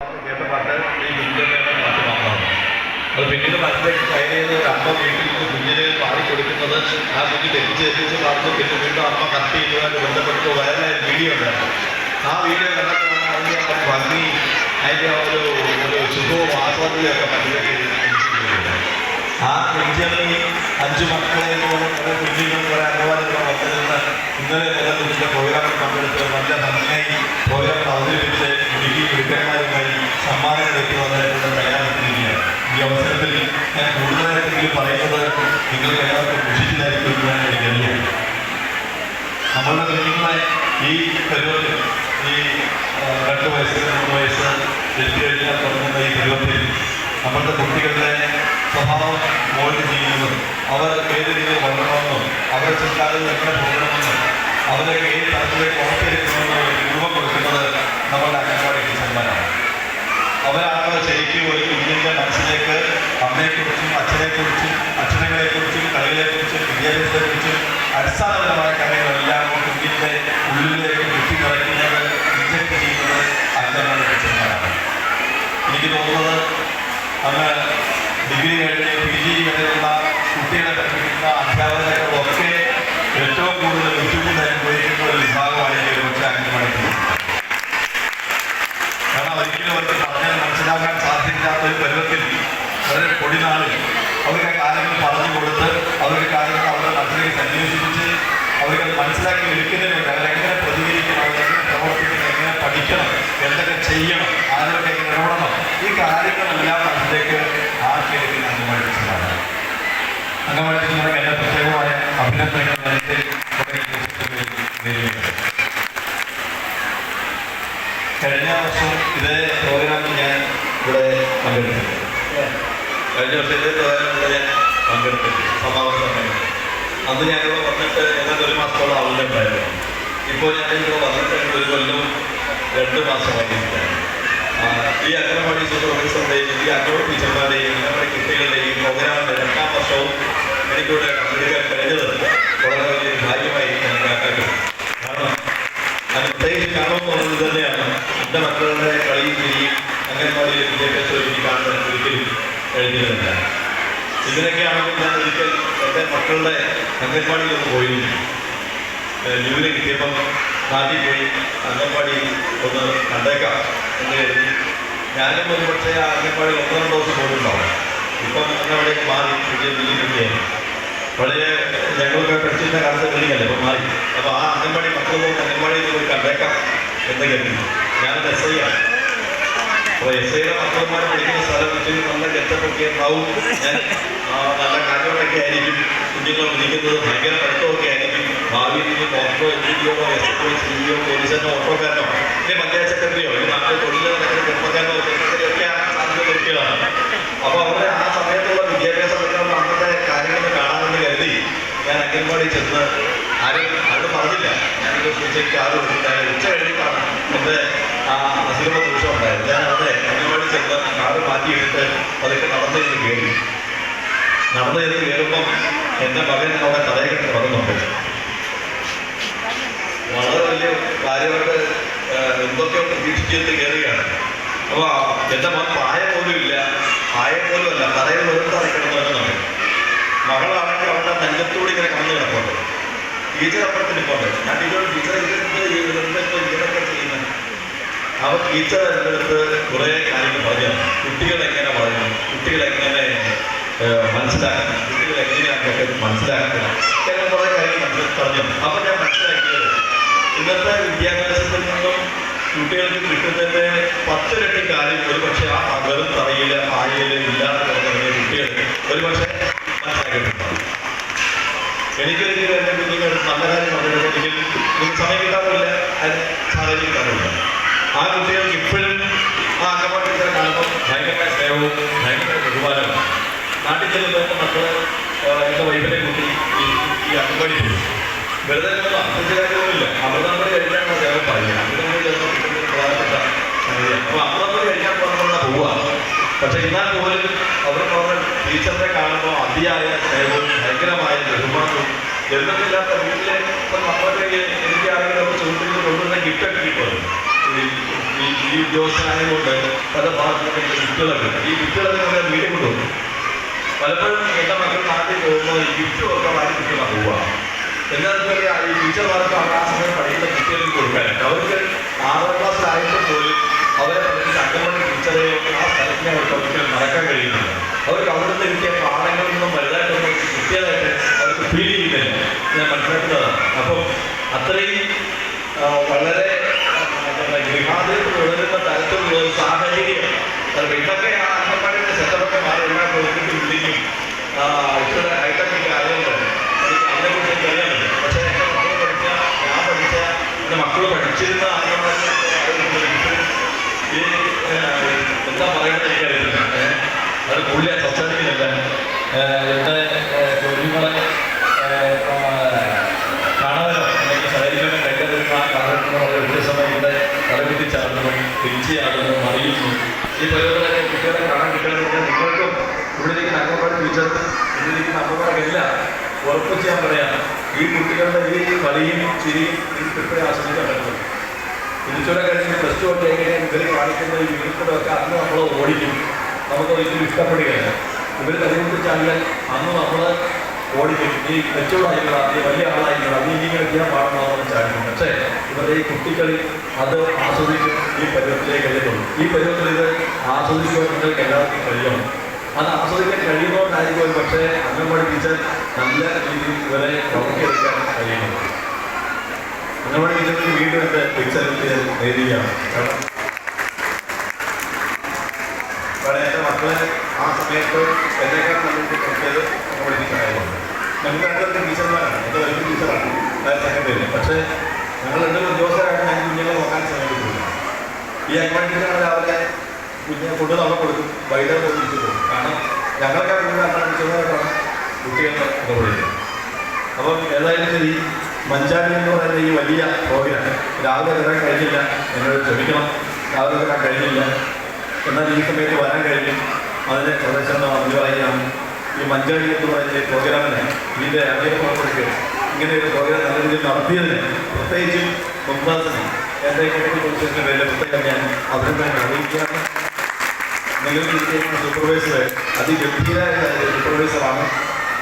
കേട്ട പാട്ട് ഈ കുഞ്ഞിന്റെ പാട്ട് മാത്രമാണ് അത് പിന്നീട് മനസ്സിലേക്ക് കയറിയത് അമ്മ വീട്ടിൽ നിന്ന് കുഞ്ഞിനെ പാടിക്കൊടുക്കുന്നത് ആ കുഞ്ഞ് തെറ്റിച്ച് തെറ്റിച്ച് പാടുന്നു. പിന്നെ വീണ്ടും അമ്മ കട്ട് ചെയ്യുന്നതായിട്ട് ബന്ധപ്പെട്ട് വയറിലായ വീഡിയോ ഉണ്ടായിരുന്നു ആ വീഡിയോ കണ്ടപ്പോൾ അതിന്റെ ആ ഭംഗി അതിന്റെ ആ ഒരു ഒരു സുഖവും ആസ്വാദ്യമൊക്കെ മനസ്സിലാക്കി ആ കുഞ്ഞിനെ അഞ്ചു മക്കളെ കുഞ്ഞുങ്ങൾ കുറെ അംഗവാദികൾ വന്നിരുന്ന ഇന്നലെ മുതൽ ഇതിന്റെ പ്രോഗ്രാമിൽ പങ്കെടുത്ത് നല്ല ഭംഗിയായി നമ്മളുടെ കുഞ്ഞുങ്ങളെ ഈ പരിപാടി ഈ രണ്ട് വയസ്സ് മൂന്ന് വയസ്സ് എത്തി കഴിഞ്ഞാൽ തുടങ്ങുന്ന ഈ പരിപാടി നമ്മളുടെ കുട്ടികളുടെ സ്വഭാവം മോൾഡ് ചെയ്യുന്നതും അവർ ഏത് രീതിയിൽ വളരണമെന്നും അവരുടെ ചിന്താഗതി എങ്ങനെ പോകണമെന്നും അവരെ ഏത് തരത്തിലേക്ക് വളർത്തിയെടുക്കണമെന്നും രൂപം കൊടുക്കുന്നത് നമ്മളുടെ അംഗൻവാടി ടീച്ചർമാരാണ് അവരാണ് ശരിക്കും ഒരു കുഞ്ഞിന്റെ മനസ്സിലേക്ക് അമ്മയെക്കുറിച്ചും അച്ഛനെക്കുറിച്ചും അച്ഛനങ്ങളെക്കുറിച്ചും കളികളെക്കുറിച്ചും വിദ്യാഭ്യാസത്തെക്കുറിച്ചും അടിസ്ഥാനപരമായ കാര്യങ്ങളെല്ലാം കുഞ്ഞിന്റെ ഉള്ളിലേക്ക് കുത്തി നിറയ്ക്കുന്നത് ഇഞ്ചക്ട് ചെയ്യുന്നത് അംഗൻവാടി എനിക്ക് തോന്നുന്നത് അന്ന് ഡിഗ്രി കഴിഞ്ഞ് പി ജി വരെയുള്ള കുട്ടികളെ പഠിപ്പിക്കുന്ന അധ്യാപകരെയൊക്കെ ഏറ്റവും കൂടുതൽ യൂട്യൂബിൽ അനുഭവിക്കുന്ന ഒരു വിഭാഗമായിരിക്കും ഒരുപക്ഷെ അംഗൻവാടി ടീച്ചർ കാരണം ഒരിക്കലും അവർക്ക് പറഞ്ഞാൽ മനസ്സിലാക്കാൻ സാധ്യമില്ലാത്ത ഒരു പരുവത്തിൽ വളരെ പൊടിനാളിൽ അവർക്ക് ആ കാര്യങ്ങൾ പറഞ്ഞു കൊടുത്ത് അവർക്ക് കാര്യങ്ങൾ അവരുടെ മനസ്സിലേക്ക് സന്നിവേശിപ്പിച്ച് അവർക്ക് അത് മനസ്സിലാക്കി എടുക്കുന്നതിന് വേണ്ടി അവരെങ്ങനെ പ്രതികരിക്കണം അവരെങ്ങനെ പ്രവർത്തിക്കണം എങ്ങനെ പഠിക്കണം എന്തൊക്കെ ചെയ്യണം ആരൊക്കെ ഇടപെടണം ഈ കാര്യങ്ങളെല്ലാം അതിലേക്ക് ആർക്കെങ്കിലും അംഗമായിട്ട് ടീച്ചർക്ക് എന്റെ പ്രത്യേകമായ അഭിനന്ദനങ്ങൾ കഴിഞ്ഞ വർഷം ഇതേ പ്രോഗ്രാമിൽ ഞാൻ ഇവിടെ പങ്കെടുത്തിട്ടുണ്ട്. കഴിഞ്ഞ വർഷം ഇതേ പ്രോഗ്രാമിൽ ഞാൻ പങ്കെടുത്തിട്ടുണ്ട്. സമാപന സമയം അന്ന് ഞാനിവിടെ വന്നിട്ട് ഏതാണ്ട് ഒരു മാസത്തോളം ആവുന്നുണ്ടായിരുന്നു ഇപ്പോൾ ഞാൻ ഇവിടെ വന്നിട്ട് ഒരു കൊല്ലവും രണ്ട് മാസമായിരിക്കും ഈ അംഗനവാടി സൂപ്പർവൈസറുടെയും ഈ അംഗനവാടി ടീച്ചർമാരുടെയും നമ്മുടെ കുട്ടികളുടെയും പ്രോഗ്രാമിന്റെ രണ്ടാം വർഷവും എനിക്കിവിടെ പങ്കെടുക്കാൻ കഴിഞ്ഞത് വളരെ വലിയൊരു ഭാഗ്യമായി ഞാൻ കണക്കാക്കുന്നു കാരണം അത് പ്രത്യേകിച്ച് കാണുമെന്ന് പറഞ്ഞത് തന്നെയാണ്. എന്റെ മക്കളുടെ കളിയും ചെയ്യും അംഗൻവാടിയിലെ വിദ്യാഭ്യാസം എനിക്ക് കാണുന്നത് ഒരിക്കലും കഴിഞ്ഞിരുന്നില്ല. ഇതിനൊക്കെയാണെങ്കിൽ ഞാൻ ഒരിക്കൽ എന്റെ മക്കളുടെ അംഗൻവാടിയിലൊന്ന് പോയിരുന്നു. ലീവിന് കിട്ടിയപ്പം നാട്ടിൽ പോയി അംഗൻവാടി ഒന്ന് കണ്ടേക്കാം എന്ന് കരുതി. ഞാനും ഒരു പക്ഷേ ആ അംഗൻവാടി ഒന്നാം ദിവസം പോയിട്ടുണ്ടാവും. ഇപ്പം അംഗൻവാടിയൊക്കെ മാറി പുതിയ ബില്ലിങ്ങൊക്കെയായി വളരെ ഞങ്ങളൊക്കെ പഠിച്ചിരുന്ന കാലത്തെ ബില്ലിങ്ങല്ലേ ഇപ്പം മാറി. അപ്പോൾ ആ അംഗൻവാടി മക്കളൊന്നും അംഗൻവാടിയിൽ പോയി കണ്ടേക്കാം എന്ന് കരുതി. ഞാനൊരു എസ് ഐ ആണ് അപ്പോൾ എസ് ഐയുടെ മക്കളന്മാർ പഠിക്കുന്ന സ്ഥലം വെച്ച് നല്ല ഗെറ്റപ്പൊക്കെ ഉണ്ടാവും. ഞാൻ നല്ല കാര്യങ്ങളൊക്കെ ആയിരിക്കും. കുഞ്ഞുങ്ങൾ വിളിക്കുന്നത് ഭയങ്കര പഠിത്തമൊക്കെ ആയിരിക്കും. ഭാവിയിൽ ഇനി ഡോക്ടറോ S F I C O പോലീസനോ ഓട്ടോക്കാരനോ ഇനി പഞ്ചായത്ത് സെക്രട്ടറിയോ ഈ തൊഴിൽ നടക്കുന്ന ചെറുപ്പക്കാരനോ ഒക്കെ സാധ്യത കുറിക്കുകയാണ് ആ സമയത്തുള്ള വിദ്യാഭ്യാസം പറ്റുന്ന അന്നത്തെ കാര്യങ്ങൾ കാണാമെന്ന് കരുതി ഞാൻ അംഗൻവാടി ചെന്ന് ആരും ആരും പറഞ്ഞില്ല. ഞാനൊരു ഉച്ചയ്ക്ക് ആരും ഉണ്ടായിരുന്നു ഉച്ച കഴിഞ്ഞിട്ടാണ് ആ അസുഖ ദൂഷം ഞാൻ അവിടെ അംഗൻവാടി ചെന്ന് കാറ് മാറ്റിയിട്ട് അതൊക്കെ നടന്നു കയറി. നടന്നു കയറുമ്പം എന്റെ മകൻ അവിടെ തലയിൽ നടന്നുണ്ട് വളരെ വലിയ കാര്യമായിട്ട് എന്തൊക്കെ പ്രതീക്ഷിച്ചിട്ട് കയറുകയാണ്. അപ്പോൾ എന്റെ മകൻ പ്രായം പോലും ഇല്ല. പ്രായം പോലും അല്ല. തറയിൽ വെറും തറയ്ക്കണമെന്നാണ് നമ്മൾ മകളാണെങ്കിൽ അവളുടെ നെഞ്ചത്തോട് ഇങ്ങനെ കടന്നു കിടപ്പുണ്ട്. ടീച്ചർ അപ്പുറത്തിന് പോകട്ടെ ഞാൻ ടീച്ചർ ഇതെന്ത് ഇങ്ങനെയൊക്കെ ചെയ്യുന്നത് അവർ ടീച്ചർ എന്റെ അടുത്ത് കുറേ കാര്യങ്ങൾ പറഞ്ഞു. കുട്ടികൾ എങ്ങനെ വളരണം ഏഹ്, മനസ്സിലാക്കണം? കുട്ടികൾ എങ്ങനെയാണ് മനസ്സിലാക്കണം ഇങ്ങനെ കുറേ കാര്യങ്ങൾ പറഞ്ഞു. അപ്പൊ ഞാൻ മനസ്സിലാക്കിയത് ഇന്നത്തെ വിദ്യാഭ്യാസത്തിൽ നിന്നും കുട്ടികൾക്ക് കിട്ടുന്നതിന്റെ പത്തിരട്ടി കാര്യം ഒരു പക്ഷേ ആ വെറും തറയിൽ ആഴയിൽ ഇല്ലാതെ കിടക്കുന്ന കുട്ടികൾ ഒരു പക്ഷേ മനസ്സിലാക്കിയിട്ടുണ്ടാവും എനിക്കൊരിക്കലും എന്റെ കുഞ്ഞുങ്ങൾ നല്ല കാര്യം പറഞ്ഞിട്ടുണ്ടെങ്കിൽ നിങ്ങൾക്ക് സമയം കിട്ടാറില്ല. സാധനം കിട്ടാറില്ല. ആ കുട്ടികൾക്ക് ഇപ്പോഴും ആ അംഗൻവാടി ടീച്ചറെ കാണുമ്പോൾ ഭയങ്കര സ്നേഹവും ഭയങ്കര ബഹുമാനവും. നാട്ടിൽ ചെല്ലുമ്പോൾ മക്കൾ എന്റെ വൈഫിനെ കുട്ടി ഈ അംഗൻവാടി വെറുതെ ഒന്നും അർത്ഥിച്ച കാര്യമൊന്നുമില്ല. അമൃതാമ്പടി കഴിക്കാനാണ് അദ്ദേഹം പറയുക. അമൃതാമ്പടി ചിലപ്പോൾ കിട്ടുന്ന പ്രധാനപ്പെട്ട അപ്പോൾ അമൃതാമ്പടി കഴിക്കാൻ പോകുന്ന പോവുക പക്ഷെ എന്നാൽ പോലും അവർ പറഞ്ഞ ടീച്ചറിനെ കാണുമ്പോൾ അതിയായ സ്നേഹവും ഭയങ്കരമായ ബഹുമാനവും ജന്മത്തില്ലാത്ത വീട്ടിലെ ഇപ്പം നമ്മൾക്ക് എനിക്കാണെങ്കിലും നമ്മൾ ചോദിക്കുന്നത് കൊണ്ടുവന്ന ഗിഫ്റ്റൊക്കെ കിട്ടുമല്ലോ. ഈ ഈ ഉദ്യോഗസ്ഥനായതുകൊണ്ട് പല ഭാഗത്തൊക്കെ ഗിഫ്റ്റുകളൊക്കെ. ഈ ഗിഫ്റ്റുകളൊക്കെ നമ്മുടെ വീട്ടിൽ കൊണ്ടുവന്നു. പലപ്പോഴും എന്റെ മക്കൾ നാട്ടിൽ പോകുമ്പോൾ ഈ ഗിഫ്റ്റും ഒക്കെ വാങ്ങി കുട്ടികളാണ് പോവുക എന്താണെന്ന് വെച്ചാൽ ഈ ടീച്ചർമാർക്ക് അവർ ആ സമയം പഠിക്കുന്ന കുട്ടികൾക്ക് കൊടുക്കാനുണ്ട് അവർക്ക് ആറാം ക്ലാസ്സിലായിട്ട് പോലും അവരെ പഠിച്ച അംഗൻവാടി ടീച്ചറെയോ ആ സ്ഥലത്തിനെ അവർക്ക് ഒരിക്കലും മറക്കാൻ കഴിയുന്നില്ല. അവർക്ക് അവിടുന്ന് കിട്ടിയ പാഠങ്ങളിൽ നിന്നും വലുതായിട്ടൊന്നും കിട്ടിയതായിട്ട് അവർക്ക് ഫീൽ ചെയ്യുന്നില്ല ഞാൻ മനസ്സിലാക്കുന്നതാണ്. അപ്പം അത്രയും വളരെ തുടരുന്ന തരത്തിലുള്ള ഒരു സാഹചര്യം. അത് ഇതൊക്കെ ആ അംഗൻവാടിയുടെ സെറ്റപ്പൊക്കെ മാറി തിരിച്ചു ചാടുന്നു ഈ പരിപാടികളൊക്കെ കുട്ടികളെ കാണാൻ കിട്ടുന്നത് നിങ്ങൾക്കും ഇവിടെ ഇരിക്കുന്ന അംഗൻവാടി ഇവിടെയിരിക്കുന്ന അമ്മമാർക്കെല്ലാം ഉറപ്പ് ചെയ്യാൻ പറയാം ഈ കുട്ടികളുടെ ഈ കളിയും ചിരിയും ഈ ഇപ്പോഴേ ആസ്വദിക്കാൻ പറ്റുന്നത് തിരിച്ചുള്ള കഴിഞ്ഞ് പ്ലസ് ടു ഒക്കെ എങ്ങനെയാണ് ഇവർ കാണിക്കുന്ന ഈ വീട്ടിലൊക്കെ അന്ന് നമ്മൾ ഓടിക്കും. നമുക്ക് ഒരിക്കലും ഇഷ്ടപ്പെടുകയില്ല. ഇവർ കലിമുട്ടി ചാടിയാൽ അന്ന് നമ്മൾ ഓടിക്കും നീ മെച്ചൂർഡായിട്ടുള്ള നീ വലിയ ആളായിട്ടുള്ള നീ ഇങ്ങനെ ചെയ്യാൻ പാടുന്നതെന്ന് ചാടിക്കും പക്ഷേ ഇവരുടെ ഈ കുട്ടികളിൽ അത് ആസ്വദിക്കും. ഈ പരുവത്തിലേക്ക് കഴിയുള്ളൂ ഈ പരുവത്തിൽ ഇത് ആസ്വദിക്കുവാൻ എല്ലാവർക്കും കഴിയണം. അത് ആസ്വദിക്കാൻ കഴിയുന്നതുകൊണ്ടായിരിക്കും പക്ഷേ അംഗൻവാടി ടീച്ചർ നല്ല രീതിയിൽ ഇവരെ വളർത്തിയെടുക്കാൻ കഴിയുന്നത്. നമ്മുടെ ടീച്ചർക്ക് വീണ്ടും എന്റെ ടീച്ചർ നേടുകയാണ് കാരണം കാരണം എന്റെ മക്കളെ ആ സമയത്ത് എന്നെക്കാൾ നല്ലത് പ്രത്യേകത നമ്മുടെ ടീച്ചറായതുകൊണ്ട് ഞങ്ങൾ രണ്ടുപേരും ടീച്ചർമാരാണ്. എന്റെ വലിയ ടീച്ചറാണ്. സംഘടനയിൽ പക്ഷേ ഞങ്ങൾ രണ്ട് ഉദ്യോഗസ്ഥരായിട്ട് ഞാൻ കുഞ്ഞുങ്ങളെ നോക്കാൻ ശ്രമിക്കുന്നില്ല ഈ അംഗൻവാടി ടീച്ചറാണ് രാവിലെ കുഞ്ഞിനെ ഫുഡ് നമ്മൾ കൊടുക്കും. വൈകിട്ട് പോയി തിരിച്ചു പോകും. കാരണം ഞങ്ങളൊക്കെ കുഞ്ഞിനെ അംഗൻവാടി ടീച്ചർമാരായിട്ടാണ് കുട്ടികളെ ഇടപെടുന്നത് അപ്പം ഏതായാലും ശരി മഞ്ചാടി എന്ന് പറയുന്ന ഈ വലിയ പ്രോഗ്രാം രാവിലെ വരാൻ കഴിഞ്ഞില്ല. എന്നോട് ക്ഷമിക്കണം. രാവിലെ വരാൻ കഴിഞ്ഞില്ല. എന്നാൽ ഈ സമയത്ത് വരാൻ കഴിഞ്ഞു. അതിന്റെ പ്രദർശനം പറയുകയാണ് ഈ മഞ്ചാടി എന്ന് പറയുന്ന ഈ പ്രോഗ്രാമിനെ ഇതിന്റെ അറിയപ്പെടുത്തി ഇങ്ങനെ ഒരു പ്രോഗ്രാം നല്ല രീതിയിൽ നടത്തിയതിന് പ്രത്യേകിച്ചും മുംബാസിന് എന്റെ പൊളിച്ചതിന്റെ പേരിൽ പ്രത്യേകം ഞാൻ അഭിനന്ദനം അറിയിക്കുകയാണ്. നിങ്ങൾക്ക് ഇരിക്കുന്ന സൂപ്പർവൈസർ അതിഗംഭീരായ സൂപ്പർവൈസറാണ്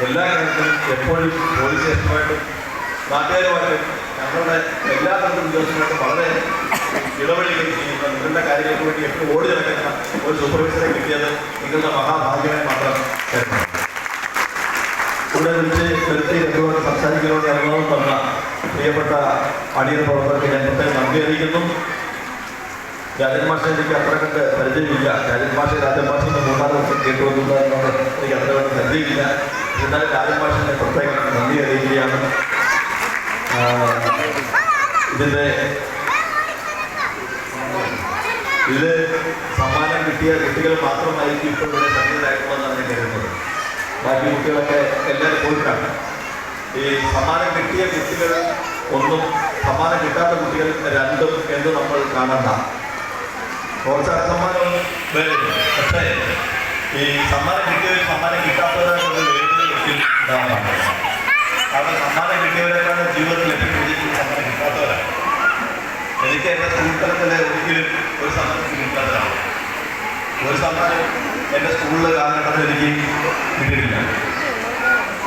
എല്ലാ കാര്യത്തിലും എപ്പോഴും പോലീസ് സ്റ്റേഷനുമായിട്ടും നാട്ടുകാരുമായിട്ടും ഞങ്ങളുടെ എല്ലാ തരത്തിലും ഉദ്യോഗസ്ഥരുമായിട്ടും വളരെ ഇടപെടുകയും ചെയ്യുന്ന നിങ്ങളുടെ കാര്യങ്ങൾക്ക് വേണ്ടി എപ്പോഴും ഓടി നടക്കുന്ന ഒരു സൂപ്പർവൈസറെ കിട്ടിയത് നിങ്ങളുടെ മഹാഭാഗ്യമായി മാത്രം കരുതണം പ്രിയപ്പെട്ട അടിയറ പ്രവർത്തകർക്ക് ഞാൻ പ്രത്യേകം നന്ദി അറിയിക്കുന്നു. രാജൻ മാഷ എനിക്ക് അത്ര കണ്ട് പരിചയമില്ല. രാജൻ മാഷ രാജൻ മാഷ മൂന്നാൽ ദിവസം കേട്ടു വന്നതെന്നോട് എനിക്ക് അത്ര കണ്ട് പരിചയമില്ല. എന്നാലും രാജൻ മാഷിനെ പ്രത്യേകം നന്ദി അറിയിക്കുകയാണ്. ഇതിന്റെ ഇത് സമ്മാനം കിട്ടിയ കുട്ടികൾ മാത്രമായിരിക്കും ഇപ്പോൾ ഇവിടെ സന്നിഹിതരായിട്ടുള്ളതെന്നാണ് ഞാൻ കരുതുന്നത്. ബാക്കി കുട്ടികളൊക്കെ എല്ലാവരും പോയിട്ടാണ്. ഈ സമ്മാനം കിട്ടിയ കുട്ടികൾ ഒന്നും സമ്മാനം കിട്ടാത്ത കുട്ടികൾ രണ്ടും എന്ന് നമ്മൾ കാണണ്ട. പ്രോത്സാഹന സമ്മാനം വരും. പക്ഷേ ഈ സമ്മാനം കിട്ടിയവർ സമ്മാനം കിട്ടാത്തവരാണ് വേദന ഒരിക്കലും കാരണം സമ്മാനം കിട്ടിയവരെക്കാളും ജീവിതത്തിൽ കൂടുതൽ സമ്മാനം കിട്ടാത്തവരാണ്. എനിക്ക് എന്റെ സ്കൂൾ ഒരിക്കലും ഒരു സമ്മാനം കിട്ടാത്തതാണ് ഒരു സമ്മാനം എന്റെ സ്കൂളിലെ കാലഘട്ടത്തിൽ എനിക്ക് കിട്ടിയിട്ടില്ല.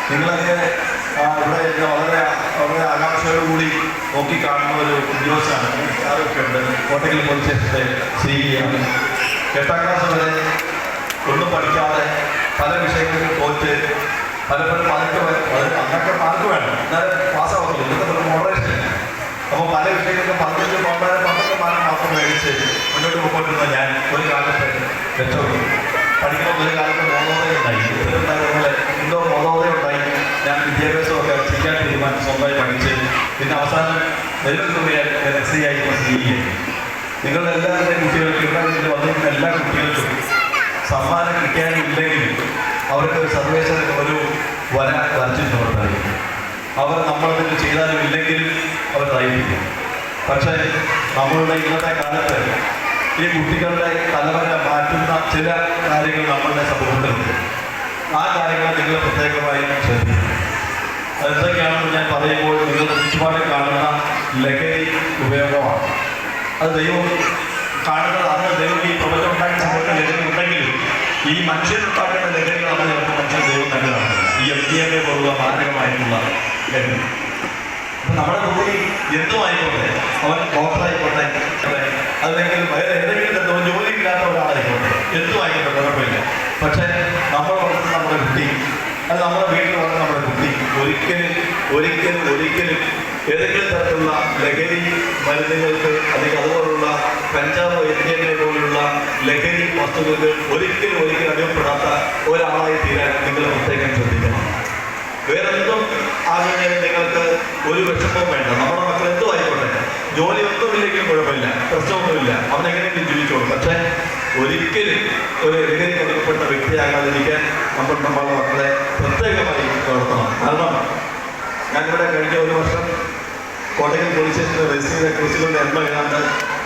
നിങ്ങളൊക്കെ ആ, ഇവിടെ വളരെ വളരെ ആകാംക്ഷയോടുകൂടി നോക്കി കാണുന്ന ഒരു ഉദ്യോഗസ്ഥനാണ്. സാറൊക്കെ ഉണ്ട്? കോട്ടയ്ക്കൽ പോലീസ് സ്റ്റേഷന്റെ എട്ടാം ക്ലാസ് വരെ ഒന്നും പഠിക്കാതെ പല വിഷയങ്ങളിൽ തോറ്റ് പലപ്പോഴും പതിനെട്ട് അന്നൊക്കെ മാർക്ക് വേണം. എന്നാലും പാസ്സാവത്തുള്ളൂ ഇന്നത്തെ മോഡറേഷൻ അപ്പോൾ പല വിഷയങ്ങളിലും പന്ത്രണ്ട് പന്ത്രണ്ട് പന്ത്രണ്ട് മാർക്ക് മാത്രം മേടിച്ച് മുന്നോട്ട് പോയിക്കൊണ്ടിരുന്ന ഞാൻ ഒരു കാലത്ത് രക്ഷപ്പെട്ടു. പഠിക്കുമ്പോൾ ഒരു കാലത്ത് മോഡറേഷൻ ഉണ്ടായി ഇതുപോലെ എന്തോ മോദോദയം ഉണ്ടായി ഞാൻ വിദ്യാഭ്യാസമൊക്കെ ചെയ്യാൻ തീരുമാനം സ്വന്തമായി പഠിച്ച് പിന്നെ അവസാനം നെല്ലുത്തുകയാൽ എസ് സി ആയി സ്വീകരിക്കും നിങ്ങളുടെ എല്ലാവരുടെയും കുട്ടികൾക്ക് ഇവിടെ വന്നിരിക്കുന്ന എല്ലാ കുട്ടികൾക്കും സമ്മാനം കിട്ടിയാലില്ലെങ്കിൽ അവർക്ക് ഒരു സർവേശ്വരൻ ഒരു വര വരച്ചിട്ടുണ്ടായിരിക്കും അവർ നമ്മളതിൽ ചെയ്താലും ഇല്ലെങ്കിൽ അവർ നയിപ്പിക്കും. പക്ഷേ നമ്മളുടെ ഇന്നത്തെ കാലത്ത് ഈ കുട്ടികളുടെ തലവര മാറ്റുന്ന ചില കാര്യങ്ങൾ നമ്മളുടെ സമൂഹത്തിലുണ്ട്. ആ കാര്യങ്ങൾ നിങ്ങൾ പ്രത്യേകമായി ശ്രദ്ധിക്കും അതെന്തൊക്കെയാണെന്ന് ഞാൻ പറയുമ്പോൾ നിങ്ങളുടെ ചുറ്റുപാടിൽ കാണുന്ന ലഹരി ഉപയോഗമാണ്. അത് ദൈവം കാണുന്നത് അന്ന് ദൈവം ഈ പ്രപഞ്ചം ഉണ്ടാക്കി സമയത്ത് ലഹരി ഉണ്ടെങ്കിലും ഈ മനുഷ്യരുണ്ടാക്കുന്ന ലഹരികളാണ് ചിലപ്പോൾ മനുഷ്യൻ ദൈവം തന്നെ ഈ എം ഡി എം എ പോലുള്ള മാരകമായിട്ടുള്ള ലഹരി. അപ്പൊ നമ്മുടെ കുട്ടി എന്തുമായിക്കോട്ടെ അവൻ ഡോക്ടറായിക്കോട്ടെ അല്ലെങ്കിൽ വേറെ എന്തെങ്കിലും എന്തോ ജോലി ഇല്ലാത്ത ഒരാളായിക്കോട്ടെ എന്തുമായിക്കോട്ടെ കുഴപ്പമില്ല. പക്ഷേ നമ്മൾ വളർത്തുന്ന നമ്മുടെ കുട്ടി അത് നമ്മുടെ വീട്ടിൽ വളർത്തുന്ന ഒരിക്കലും ഒരിക്കലും ഒരിക്കലും ഏതെങ്കിലും തരത്തിലുള്ള ലഹരി മരുന്നുകൾക്ക് അല്ലെങ്കിൽ അതുപോലുള്ള കഞ്ചാവ് എത്തിയതിനെ പോലുള്ള ലഹരി വസ്തുക്കൾക്ക് ഒരിക്കലും ഒരിക്കലും അടിമപ്പെടാത്ത ഒരാളായി തീരാൻ നിങ്ങൾ പ്രത്യേകം ശ്രദ്ധിക്കണം. വേറെന്തും ആകുന്നതിന് നിങ്ങൾക്ക് ഒരു വിഷമവും വേണ്ട. നമ്മുടെ മക്കൾ എന്തും ആയിക്കോട്ടെ. ജോലി ഒന്നുമില്ലെങ്കിലും കുഴപ്പമില്ല. പ്രശ്നമൊന്നുമില്ല. അവനെങ്ങനെയെങ്കിലും ജീവിച്ചോളും. പക്ഷേ ഒരിക്കലും ഒരു എതിരെ കൊടുക്കപ്പെട്ട വ്യക്തിയാകാതിരിക്കാൻ നമ്മൾ നമ്മുടെ മക്കളെ പ്രത്യേകമായി വളർത്തണം കാരണം ഞാനിവിടെ കഴിഞ്ഞ ഒരു വർഷം കോട്ടയം പോലീസ് സ്റ്റേഷനിൽ രജിസ്റ്റർ കേസുകളുടെ എണ്ണം ഏതാണ്ട്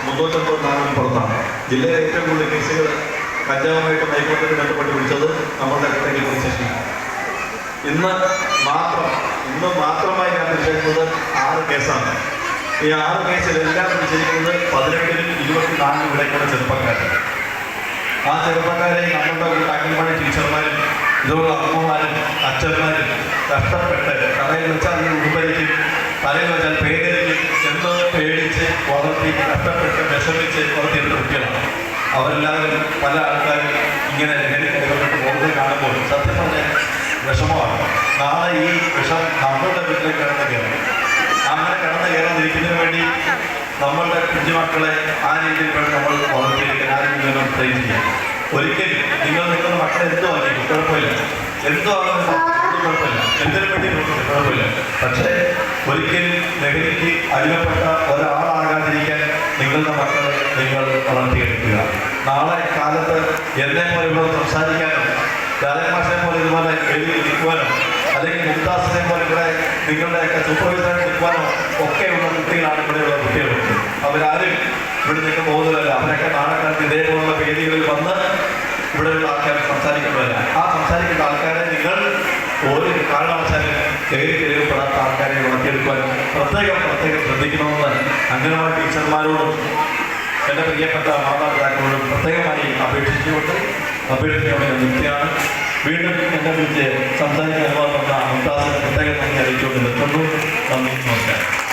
മുന്നൂറ്റമ്പത് നാലിന് പുറത്താണ്. ജില്ലയിലെ ഏറ്റവും കൂടുതൽ കേസുകൾ കഞ്ചാവുമായിട്ട് മയക്കുമരുന്ന് ബന്ധപ്പെട്ട് പിടിച്ചത് നമ്മുടെ കോട്ടയം പോലീസ് സ്റ്റേഷനാണ്. ഇന്ന് മാത്രം ഇന്ന് മാത്രമായി ഞാൻ വിളിച്ചിരിക്കുന്നത് ആറ് കേസാണ്. ഈ ആറ് കേസിലെല്ലാം വിളിച്ചിരിക്കുന്നത് പതിനെട്ടിനും ഇരുപത്തിനാലിനും ഇടയ്ക്കുള്ള ചെറുപ്പക്കാരാണ് ആ ചെറുപ്പക്കാരെ നമ്മളുടെ ഒരു അംഗൻവാടി ടീച്ചർമാരും ഇതുപോലെ അമ്മമാരും അച്ഛന്മാരും കഷ്ടപ്പെട്ട് കടയിൽ വെച്ചാൽ അതിന് ഉപരിക്കും തലയിൽ വെച്ചാൽ പേരിക്കും എന്ന് പേടിച്ച് വളർത്തി കഷ്ടപ്പെട്ട് വിഷമിച്ച് വളർത്തിയെടുത്ത കുട്ടികളാണ്. അവരെല്ലാവരും പല ആൾക്കാരും ഇങ്ങനെ ലഹരി പോകുന്നത് കാണുമ്പോൾ സത്യം പറഞ്ഞ വിഷമമാണ്. നാളെ ഈ വിഷം നമ്മളുടെ വീട്ടിലേക്ക് കടന്നു കയറും. അങ്ങനെ കടന്നു കയറാതിരിക്കുന്നതിന് വേണ്ടി നമ്മളുടെ കുഞ്ഞുമക്കളെ ആ രീതിയിൽ നമ്മൾ വളർത്തിയിരിക്കാൻ ആ രീതിയിൽ വേണം ട്രെയിൻ ചെയ്യാൻ ഒരിക്കലും നിങ്ങൾ നിങ്ങളുടെ മക്കളെ എന്തോ ആക്കി കുഴപ്പമില്ല. എന്തോ ആണെന്ന് കുഴപ്പമില്ല. എന്തിനു വേണ്ടി കുഴപ്പമില്ല. പക്ഷേ ഒരിക്കലും ലഹരിക്ക് അടിമപ്പെട്ട ഒരാളാകാതിരിക്കാൻ നിങ്ങളുടെ മക്കളെ നിങ്ങൾ വളർത്തിയെടുക്കുക. നാളെ കാലത്ത് എന്നെ പോലെ ഇവിടെ സംസാരിക്കാനും രാജമാഷെ പോലെ ഇതുപോലെ എഴുതി നിൽക്കുവാനോ അല്ലെങ്കിൽ മുംതാസിനെ പോലെ ഇവിടെ നിങ്ങളുടെയൊക്കെ സൂപ്പർവൈസറായിട്ട് നിൽക്കുവാനോ ഒക്കെയുള്ള കുട്ടികളാണ് ഇവിടെയുള്ള കുട്ടികൾ. അവരാരും ഇവിടെ നിന്ന് പോകുന്നതല്ല അവരൊക്കെ നാണക്കാലത്ത് ഇതേപോലുള്ള വേദികളിൽ വന്ന് ഇവിടെയുള്ള ആൾക്കാർ സംസാരിക്കുന്നതല്ല ആ സംസാരിക്കുന്ന ആൾക്കാരെ നിങ്ങൾ ഓരോ കാരണവശാലും കയറിപ്പെടാത്ത ആൾക്കാരെ വളർത്തിയെടുക്കുവാൻ പ്രത്യേകം പ്രത്യേകം ശ്രദ്ധിക്കണമെന്ന് അംഗനവാടി ടീച്ചർമാരോടും എന്റെ പ്രിയപ്പെട്ട മാതാപിതാക്കളോടും പ്രത്യേകമായി അപേക്ഷിച്ചുകൊണ്ട് അപേക്ഷിക്കാൻ നിൽക്കുകയാണ് വീണ്ടും എന്നെ വിളിച്ച് സംസാരിക്കാൻ മുംതാസിന് പ്രത്യേകം നന്ദി അറിയിച്ചുകൊണ്ട് നിർത്തുന്നു. നന്ദി നമസ്കാരം.